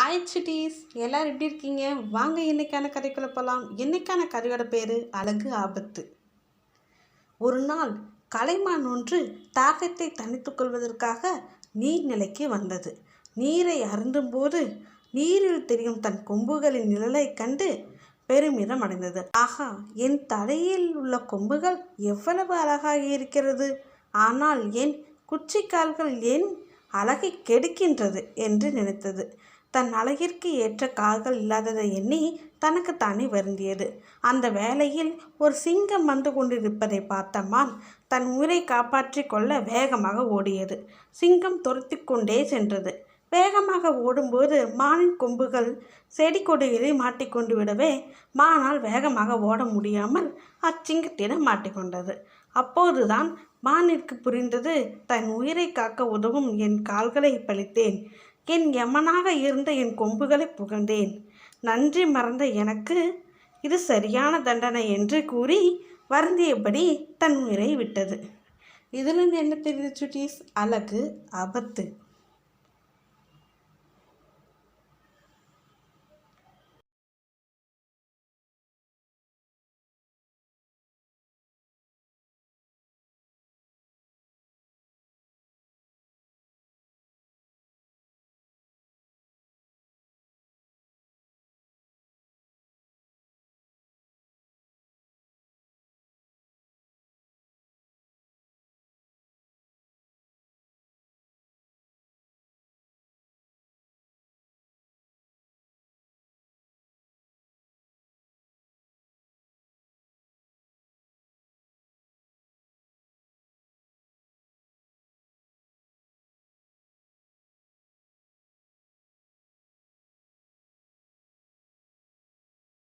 Hi cities எல்லோரும் எப்படி இருக்கீங்க? வாங்க என்னைக்கான கதைக்குள்ள போகலாம் இன்னைக்கான கதையோட பேர்? அழகு ஆபத்து. ஒரு நாள் கலைமான் ஒன்று தாகத்தை தணித்துக் கொள்வதற்காக நீர்நிலைக்கு வந்தது. நீரை அருந்தும்போது நீரில் தெரியும் தன் கொம்புகளின் நிழலைக் கண்டு பெருமிதம் அடைந்தது. ஆஹா என் தலையில் உள்ள கொம்புகள் எவ்வளவு அழகாக இருக்கிறது. ஆனால் என் குச்சிக்கால்கள் என் அழகை கெடுக்கின்றது? என்று நினைத்தது. தன் அழகிற்கு ஏற்ற கால்கள் இல்லாததை எண்ணி தனக்குத்தானே வருந்தியது. அந்த வேளையில் ஒரு சிங்கம் வந்து கொண்டிருப்பதை பார்த்த மான் தன் உயிரை காப்பாற்றி கொள்ள வேகமாக ஓடியது. சிங்கம் துரத்தி கொண்டே சென்றது. வேகமாக ஓடும்போது மானின் கொம்புகள் செடி கொடிகளில் மாட்டிக்கொண்டு விடவே மானால் வேகமாக ஓட முடியாமல் அச்சிங்கத்திடம் மாட்டிக்கொண்டது அப்போதுதான் மானிற்கு புரிந்தது தன் உயிரை காக்க உதவும் என் கால்களை பழித்தேன். என் யமனாக இருந்த என் கொம்புகளை புகழ்ந்தேன். நன்றி மறந்த எனக்கு இது சரியான தண்டனை என்று கூறி வருந்தியபடி தன் உயிரை விட்டது. இதிலிருந்து என்ன தெரியுது சுட்டீஸ்? அழகு ஆபத்து.